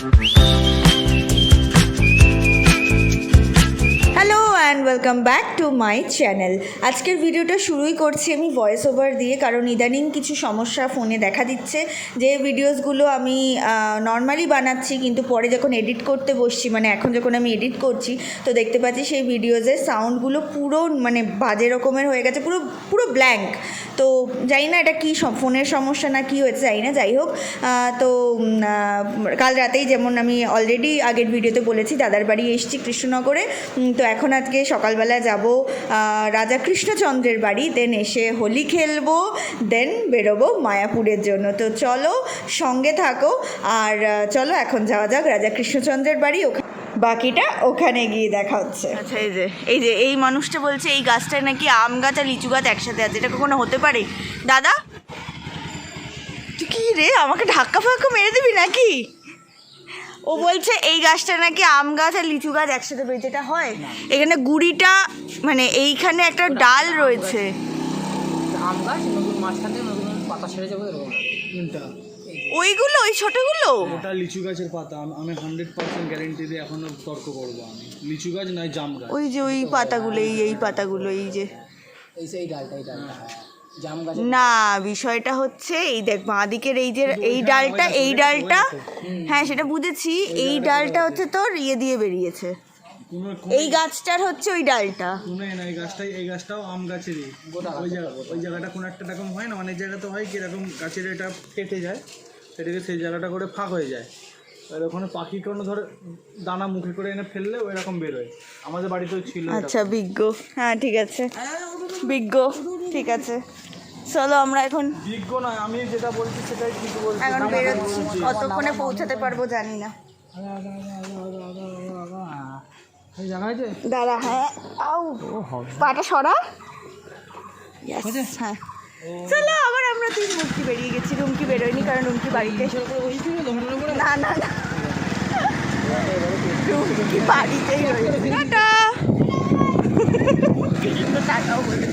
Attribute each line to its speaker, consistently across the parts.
Speaker 1: Thank welcome back to my channel আজকের ভিডিওটা শুরুই করছি আমি ভয়েস ওভার দিয়ে, কারণ ইদানিং কিছু সমস্যা ফোনে দেখা দিচ্ছে। যে ভিডিওসগুলো আমি নর্মালি বানাচ্ছি, কিন্তু পরে যখন এডিট করতে বসছি মানে এখন যখন আমি এডিট করছি, তো দেখতে পাচ্ছি সেই ভিডিওসের সাউন্ডগুলো পুরো মানে বাজে রকমের হয়ে গেছে, পুরো পুরো ব্ল্যাঙ্ক তো জানি না এটা কী ফোনের সমস্যা না কী হয়েছে, জানি না। যাই হোক তো কাল রাতেই যেমন আমি অলরেডি আগের ভিডিওতে বলেছি, দাদার বাড়ি এসেছি কৃষ্ণনগরে। তো এখন আজকে সকালবেলা যাব রাজা কৃষ্ণচন্দ্রের বাড়ি দেন এসে হোলি খেলব দেন বেরোবো মায়াপুরের জন্য। তো চলো সঙ্গে থাকো, আর চলো এখন যাওয়া যাক রাজা কৃষ্ণচন্দ্রের বাড়ি ওখানে বাকিটা ওখানে গিয়ে দেখা হচ্ছে। আচ্ছা এই যে এই যে, এই মানুষটা বলছে এই গাছটায় নাকি আম গাছ আর লিচু গাছ একসাথে আছে, এটা কখনো হতে পারে? দাদা? তুই কি রে, আমাকে ধাক্কা ফাক্কা মেরে দিবি নাকি? ও বলছে এই গাছটা নাকি আম গাছ আর লিচু গাছ একসাথে বেরিয়েছে এটা হয়। এখানে গুড়িটা মানে এইখানে একটা ডাল রয়েছে।
Speaker 2: আম গাছ নতুন মাঝখান নতুন পাতা ছেড়ে যাবে
Speaker 3: কোনটা
Speaker 1: ওইগুলো ওই ছোটগুলো?
Speaker 3: ওটা লিচু গাছের পাতা আমি হান্ড্রেড পার্সেন্ট গ্যারেন্টি দিয়ে এখনও তর্ক করব আমি। লিচু গাছ নয় জাম গাছ।
Speaker 1: ওই যে ওই পাতাগুলো এই এই পাতাগুলো এই যে।
Speaker 2: এই সেই ডালটা এই ডালটা গাছ
Speaker 1: না বিষয়টা হচ্ছে এই দেখ বাঁ দিকের এই যে এই ডালটা এই ডালটা হ্যাঁ সেটা বুঝেছি এই ডালটা হচ্ছে তোর ইয়ে দিয়ে বেরিয়েছে। এই গাছটার হচ্ছে ওই ডালটা।
Speaker 3: কোনো না এই গাছটাই এই গাছটাও আম গাছেরই। ওই জায়গা ওই জায়গাটা কোনো একটা রকম হয় না অনেক জায়গাতে হয় কি গাছের এটা কেটে যায় সেটাকে সেই জায়গাটা করে ফাঁক হয়ে যায়। আর ওখানে পাখি কোনো ধরে দানা মুখে করে এনে ফেললে ওই রকম বেরোয়। আমাদের বাড়িতেও ছিল
Speaker 1: আচ্ছা বিজ্ঞ। হ্যাঁ ঠিক আছে। বিজ্ঞ। ঠিক আছে। চলো আমরা এখন
Speaker 3: বিজ্ঞ নয় আমি যেটা বলছি সেটাই ঠিক বলছি।
Speaker 1: এখন বেরোচ্ছি কতক্ষণে পৌঁছাতে পারব জানি না। দাদা হ্যাঁ। আউ পাটা সরা। হ্যাঁ। চলো আবার আমরা তিন মুরগি বেরিয়ে গেছি। রুমকি বেরোয়নি কারণ রুমকি বাড়িতে। না না না। রুমকি বাড়িতেই রয়েছে। টাটা। তো টাটাও বলে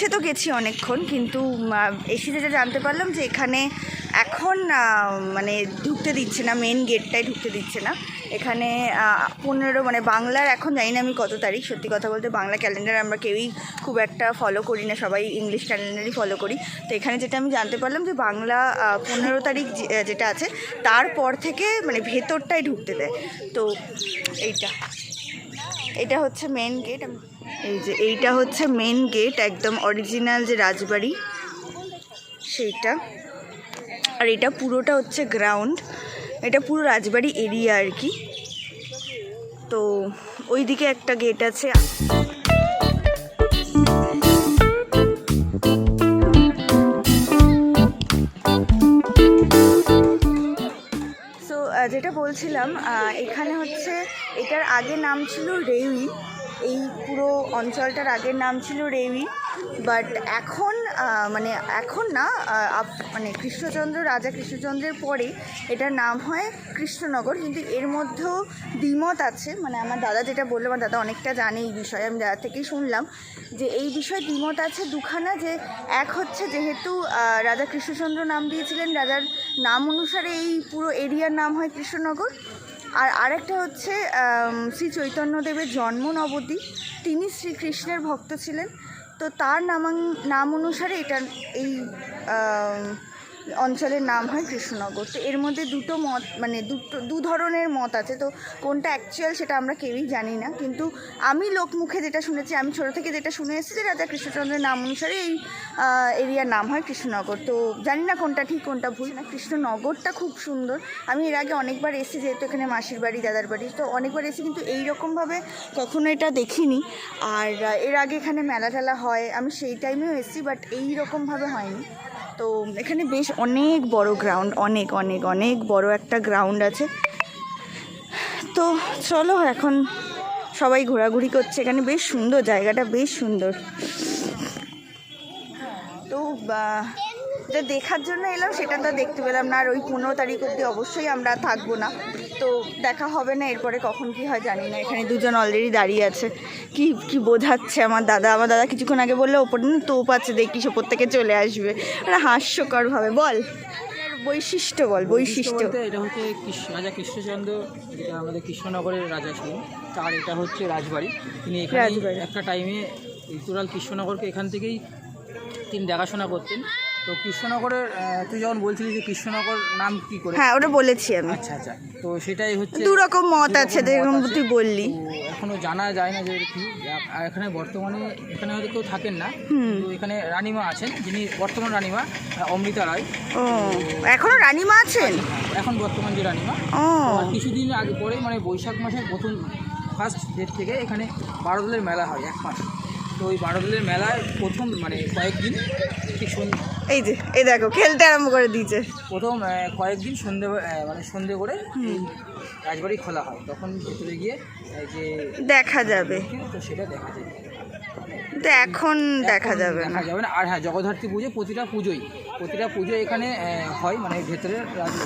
Speaker 1: পৌঁছে তো গেছি অনেকক্ষণ, কিন্তু এসে যেটা জানতে পারলাম যে এখানে এখন মানে ঢুকতে দিচ্ছে না মেন গেটটাই ঢুকতে দিচ্ছে না। এখানে পনেরো মানে বাংলার এখন জানি না আমি কত তারিখ, সত্যি কথা বলতে বাংলা ক্যালেন্ডার আমরা কেউই খুব একটা ফলো করি না, সবাই ইংলিশ ক্যালেন্ডারই ফলো করি। তো এখানে যেটা আমি জানতে পারলাম যে বাংলা পনেরো তারিখ যেটা আছে, তারপর থেকে মানে ভেতরটাই ঢুকতে দেয়। তো এইটা। এটা হচ্ছে মেন গেট এই যে এইটা হচ্ছে মেন গেট একদম অরিজিনাল যে রাজবাড়ি, সেইটা। আর এটা পুরোটা হচ্ছে গ্রাউন্ড এটা পুরো রাজবাড়ি এরিয়া আর কি। তো ওইদিকে একটা গেট আছে। যেটা বলছিলাম এখানে হচ্ছে, এটার আগে নাম ছিল রেউই এই পুরো অঞ্চলটার আগের নাম ছিল রেউই বাট এখন মানে এখন না মানে কৃষ্ণচন্দ্র, রাজা কৃষ্ণচন্দ্রের পরে এটার নাম হয় কৃষ্ণনগর, কিন্তু এর মধ্যেও দ্বিমত আছে। মানে আমার দাদা যেটা বলল, আমার দাদা অনেকটা জানে এই বিষয়ে, আমি দাদা থেকেই শুনলাম যে এই বিষয়ে দ্বিমত আছে দুখানা, যে এক হচ্ছে যেহেতু রাজা কৃষ্ণচন্দ্র নাম দিয়েছিলেন, রাজার নাম অনুসারে এই পুরো এরিয়ার নাম হয় কৃষ্ণনগর আর আরেকটা হচ্ছে শ্রী চৈতন্যদেবের জন্ম নবদ্বীপ তিনি শ্রীকৃষ্ণের ভক্ত ছিলেন। তো তার নামাং, নাম অনুসারে এটা এই অঞ্চলের নাম হয় কৃষ্ণনগর। তো এর মধ্যে দুটো মত মানে দুটো, দু ধরনের মত আছে। তো কোনটা অ্যাকচুয়াল সেটা আমরা কেউই জানি না। কিন্তু আমি লোকমুখে যেটা শুনেছি, আমি ছোটো থেকে যেটা শুনে এসেছি যে রাজা কৃষ্ণচন্দ্রের নাম অনুসারে এই এরিয়ার নাম হয় কৃষ্ণনগর। তো জানি না কোনটা ঠিক, কোনটা ভুল। না, কৃষ্ণনগরটা খুব সুন্দর। আমি এর আগে অনেকবার এসেছি, যেহেতু এখানে মাসির বাড়ি, দাদার বাড়ি। তো অনেকবার এসেছি, কিন্তু এই রকমভাবে কখনো এটা দেখিনি। আর, এর আগে এখানে মেলা টেলা হয়। আমি সেই টাইমেও এসেছি বাট এই রকমভাবে হয়নি। তো এখানে বেশ অনেক বড় গ্রাউন্ড অনেক অনেক অনেক বড় একটা গ্রাউন্ড আছে। তো চলো এখন সবাই ঘোরাঘুরি করছে, এখানে বেশ সুন্দর জায়গাটা, বেশ সুন্দর। তো দেখার জন্য এলাম, সেটা তো দেখতে পেলাম না, আর ওই পনেরো তারিখ অবধি অবশ্যই আমরা থাকব না। তো দেখা হবে না এরপরে কখন কি হয় জানি না এখানে দুজন অলরেডি দাঁড়িয়ে আছে। কি কি বোঝাচ্ছে আমার দাদা? আমার দাদা কিছুক্ষণ আগে বলল ওপরে না তোপ আছে দেখিস ওপর থেকে চলে আসবে। মানে হাস্যকরভাবে বল। বৈশিষ্ট্য বল বৈশিষ্ট্য
Speaker 2: এটা হচ্ছে কৃষ্ণ রাজা কৃষ্ণচন্দ্র যেটা আমাদের কৃষ্ণনগরের রাজা ছিলেন। তার এটা হচ্ছে রাজবাড়ি। তিনি এখানে একটা টাইমে টোটাল কৃষ্ণনগরকে এখান থেকেই তিনি দেখাশোনা করতেন। তো কৃষ্ণনগরের তুই যখন বলছিলি যে কৃষ্ণনগর নাম কি করে?
Speaker 1: হ্যাঁ ওটা বলেছি আমি।
Speaker 2: আচ্ছা আচ্ছা। তো সেটাই হচ্ছে
Speaker 1: দু রকম মত আছে যেরকম তুই বললি।
Speaker 2: এখনও জানা যায় না যে কি। আর এখানে বর্তমানে এখানে হয়তো কেউ থাকেন না। কিন্তু এখানে রানীমা আছেন যিনি বর্তমান রানীমা অমৃতা রায়।
Speaker 1: ও এখনও রানীমা আছেন?
Speaker 2: এখন বর্তমান যে রানীমা।
Speaker 1: ও।
Speaker 2: কিছুদিন আগে পরে মানে বৈশাখ মাসের প্রথম ফার্স্ট ডেট থেকে এখানে বারোদলের মেলা হয় এক মাস তো ওই বারোদলের মেলায় প্রথম মানে কয়েকদিন সন্ধে
Speaker 1: এই যে এই দেখো খেলতে আরম্ভ করে দিয়েছে।
Speaker 2: প্রথম কয়েকদিন সন্ধে মানে সন্ধে করে রাজবাড়ি খোলা হয়। তখন ভেতরে গিয়ে যে
Speaker 1: দেখা যাবে।
Speaker 2: তো সেটা দেখা
Speaker 1: যাবে এখন দেখা যাবে
Speaker 2: দেখা যাবে না। আর হ্যাঁ জগদ্ধাত্রী পুজো প্রতিটা পুজোই। প্রতিটা পুজো এখানে হয় মানে ভেতরে রাজ-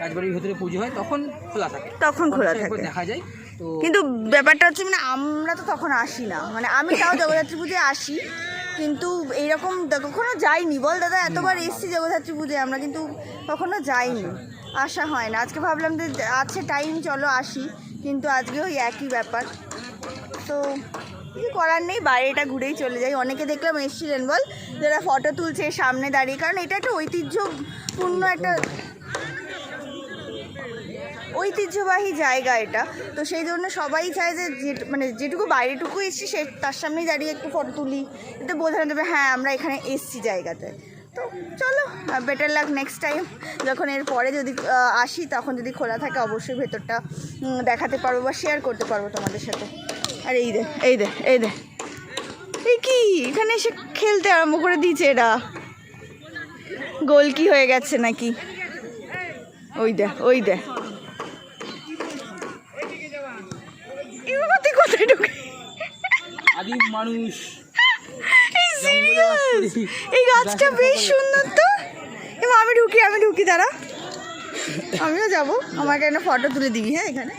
Speaker 2: রাজবাড়ির ভেতরে পুজো হয় তখন খোলা থাকে।
Speaker 1: তখন খোলা থাকে।
Speaker 2: দেখা যায়।
Speaker 1: কিন্তু ব্যাপারটা হচ্ছে মানে আমরা তো তখন আসি না। মানে আমি তাও জগদ্ধাত্রী পুজোয় আসি কিন্তু এইরকম কখনো যাইনি। বল দাদা এতবার এসছি জগদ্ধাত্রী পুজোয় আমরা কিন্তু কখনো যাইনি। আসা হয় না। আজকে ভাবলাম যে আছে টাইম চলো আসি। কিন্তু আজকে ওই একই ব্যাপার। তো কিছু করার নেই বাইরেটা ঘুরেই চলে যাই। অনেকে দেখলাম এসেছিলেন বল? যারা ফটো তুলছে সামনে দাঁড়িয়ে। কারণ এটা একটা ঐতিহ্যপূর্ণ একটা ঐতিহ্যবাহী জায়গা এটা। তো সেই জন্য সবাই চায় যে মানে যেটুকু বাইরেটুকু এসছি, সে তার সামনেই দাঁড়িয়ে একটু ফটো তুলি। এতে বোঝানো যাবে হ্যাঁ আমরা এখানে এসছি জায়গাতে। তো চলো বেটার লাক নেক্সট টাইম যখন এর পরে যদি আসি, তখন যদি খোলা থাকে, অবশ্যই ভেতরটা দেখাতে পারব বা শেয়ার করতে পারব তোমাদের সাথে। আর এই দে এই দে এই দে। এই কি? এখানে এসে খেলতে আরম্ভ করে দিয়েছে এরা। গোল কি হয়ে গেছে নাকি? ওই দে ওই দে। তুই কোথায় ঢুকে?
Speaker 2: আদিম মানুষ।
Speaker 1: এই গাছটা বেশ সুন্দর তো। এবার আমি ঢুকি আমি ঢুকি দাঁড়া। আমিও যাব। আমাকে একটা ফটো তুলে দিবি হ্যাঁ এখানে।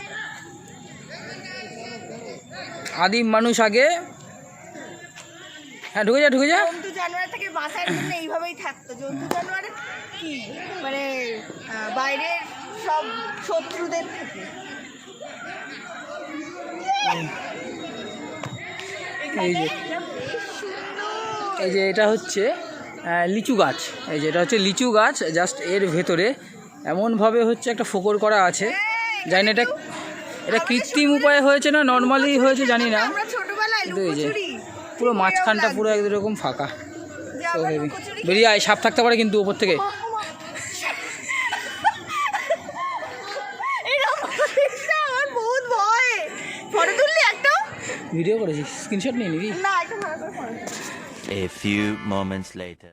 Speaker 2: আদিম মানুষ আগে। হ্যাঁ ঢুকে যা ঢুকে যা।
Speaker 1: জন্তু জানোয়ার থেকে বাঁচার জন্য এইভাবেই থাকতো। জন্তু জানোয়ার কি? মানে বাইরের সব শত্রুদের থেকে।
Speaker 2: এই যে এই যে এটা হচ্ছে লিচু গাছ। এই যে এটা হচ্ছে লিচু গাছ জাস্ট এর ভেতরে। এমনভাবে হচ্ছে একটা ফোকর করা আছে। জানি না এটা এটা কৃত্রিম উপায়ে হয়েছে না নর্মালি হয়েছে জানি না। কিন্তু এই যে পুরো মাঝখানটা পুরো একরকম ফাঁকা। বেরিয়ে আয় সাপ থাকতে পারে কিন্তু উপর থেকে। ভিডিও করেছিস? স্ক্রিনশট নিয়ে নিবি?
Speaker 1: না
Speaker 4: A few moments later.